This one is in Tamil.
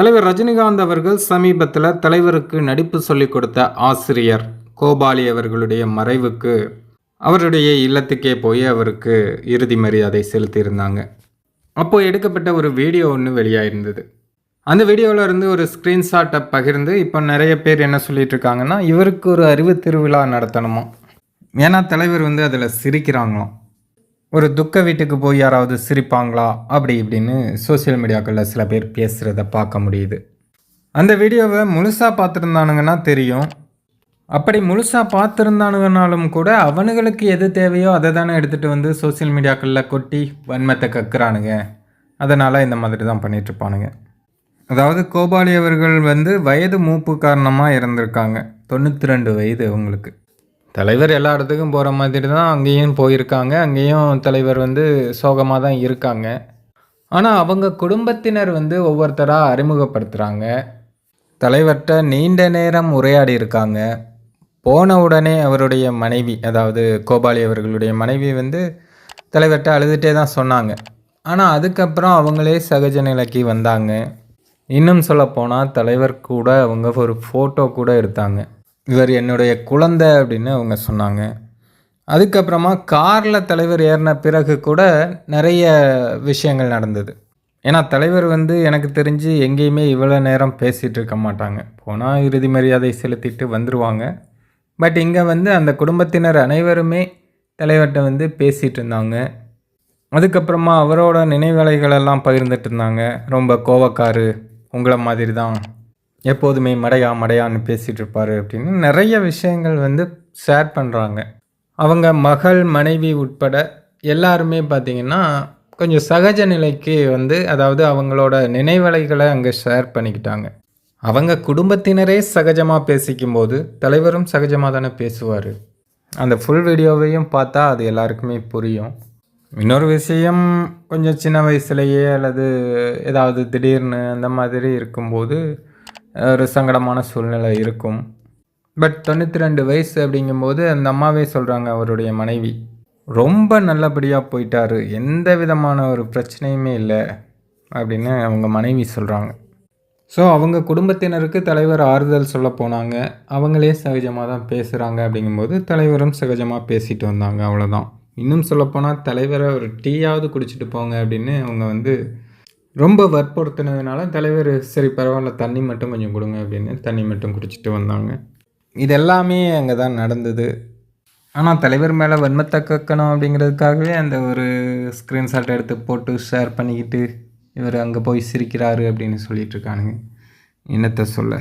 தலைவர் ரஜினிகாந்த் அவர்கள் சமீபத்தில் தலைவருக்கு நடிப்பு சொல்லிக் கொடுத்த ஆசிரியர் கோபாலி அவர்களுடைய மறைவுக்கு அவருடைய இல்லத்துக்கே போய் அவருக்கு இறுதி மரியாதை செலுத்தியிருந்தாங்க. அப்போது எடுக்கப்பட்ட ஒரு வீடியோ ஒன்று வெளியாயிருந்தது. அந்த வீடியோவில் இருந்து ஒரு ஸ்க்ரீன்ஷாட்டை பகிர்ந்து இப்போ நிறைய பேர் என்ன சொல்லிட்டு இருக்காங்கன்னா இவருக்கு ஒரு அறிவு திருவிழா நடத்தணுமா? ஏன்னா தலைவர் வந்து அதில் சிரிக்கிறாங்களாம். ஒரு துக்க வீட்டுக்கு போய் யாராவது சிரிப்பாங்களா? அப்படி இப்படின்னு சோஷியல் மீடியாக்களில் சில பேர் பேசுகிறத பார்க்க முடியுது. அந்த வீடியோவை முழுசாக பார்த்துருந்தானுங்கன்னா தெரியும். அப்படி முழுசாக பார்த்துருந்தானுங்கனாலும் கூட அவனுங்களுக்கு எது தேவையோ அதை தானே எடுத்துகிட்டு வந்து சோஷியல் மீடியாக்களில் கொட்டி வன்மத்தை கக்குறானுங்க. அதனால் இந்த மாதிரி தான் பண்ணிகிட்ருப்பானுங்க அதாவது கோபாலி அவர்கள் வந்து வயது மூப்பு காரணமாக இருந்திருக்காங்க தொண்ணூற்றி ரெண்டு வயது அவங்களுக்கு. தலைவர் எல்லா இடத்துக்கும் போகிற மாதிரி தான் அங்கேயும் போயிருக்காங்க. அங்கேயும் தலைவர் வந்து சோகமாக தான் இருக்காங்க. ஆனால் அவங்க குடும்பத்தினர் வந்து ஒவ்வொருத்தராக அறிமுகப்படுத்துகிறாங்க தலைவர்கிட்ட நீண்ட நேரம் உரையாடி இருக்காங்க. போன உடனே அவருடைய மனைவி அதாவது கோபாலி அவர்களுடைய மனைவி வந்து தலைவர்கிட்ட அழுதுகிட்டே தான் சொன்னாங்க. ஆனால் அதுக்கப்புறம் அவங்களே சகஜ நிலைக்கு வந்தாங்க. இன்னும் சொல்லப்போனால் தலைவர் கூட அவங்க ஒரு ஃபோட்டோ கூட எடுத்தாங்க. இவர் என்னுடைய குழந்தை அப்படின்னு அவங்க சொன்னாங்க. அதுக்கப்புறமா காரில் தலைவர் ஏறின பிறகு கூட நிறைய விஷயங்கள் நடந்தது. ஏன்னா தலைவர் வந்து எனக்கு தெரிஞ்சு எங்கேயுமே இவ்வளோ நேரம் பேசிகிட்டு இருக்க மாட்டாங்க. போனால் இறுதி மரியாதை செலுத்திட்டு வந்துடுவாங்க பட் இங்கே வந்து அந்த குடும்பத்தினர் அனைவருமே தலைவர்கிட்ட வந்து பேசிகிட்டு இருந்தாங்க. அதுக்கப்புறமா அவரோட நினைவலைகளெல்லாம் பகிர்ந்துட்டு இருந்தாங்க. ரொம்ப கோவக்காரு உங்களை மாதிரி தான் எப்போதுமே மடையா மடையான்னு பேசிகிட்டு இருப்பார் அப்படின்னு நிறைய விஷயங்கள் வந்து ஷேர் பண்ணுறாங்க அவங்க மகள் மனைவி உட்பட எல்லாருமே பார்த்திங்கன்னா கொஞ்சம் சகஜ நிலைக்கு வந்து அதாவது அவங்களோட நினைவலைகளை அங்கே ஷேர் பண்ணிக்கிட்டாங்க. அவங்க குடும்பத்தினரே சகஜமாக பேசிக்கும்போது தலைவரும் சகஜமாக தானே பேசுவார். அந்த ஃபுல் வீடியோவையும் பார்த்தா அது எல்லாருக்குமே புரியும். இன்னொரு விஷயம் கொஞ்சம் சின்ன வயசுலேயே அல்லது ஏதாவது திடீர்னு அந்த மாதிரி இருக்கும்போது ஒரு சங்கடமான சூழ்நிலை இருக்கும். பட் தொண்ணூற்றி ரெண்டு வயசு அப்படிங்கும்போது அந்த அம்மாவே சொல்கிறாங்க அவருடைய மனைவி ரொம்ப நல்லபடியாக போயிட்டாரு எந்த விதமான ஒரு பிரச்சனையுமே இல்லை அப்படின்னு அவங்க மனைவி சொல்கிறாங்க ஸோ அவங்க குடும்பத்தினருக்கு தலைவர் ஆறுதல் சொல்ல போனாங்க. அவங்களே சகஜமாக தான் பேசுகிறாங்க அப்படிங்கும்போது தலைவரும் சகஜமாக பேசிட்டு வந்தாங்க அவ்வளோதான் இன்னும் சொல்லப்போனால் தலைவரை ஒரு டீயாவது குடிச்சிட்டு போங்க அப்படின்னு அவங்க வந்து ரொம்ப வற்புறுத்தினதுனால தலைவர் சரி பரவாயில்ல தண்ணி மட்டும் கொஞ்சம் கொடுங்க அப்படின்னு தண்ணி மட்டும் குடிச்சிட்டு வந்தாங்க. இது எல்லாமே அங்கே தான் நடந்தது. ஆனால் தலைவர் மேலே வன்மத்தை கக்கணும் அப்படிங்கிறதுக்காகவே அந்த ஒரு ஸ்க்ரீன்ஷாட் எடுத்து போட்டு ஷேர் பண்ணிக்கிட்டு இவர் அங்கே போய் சிரிக்கிறாரு அப்படின்னு சொல்லிகிட்ருக்கானுங்க என்னத்தை சொல்ல?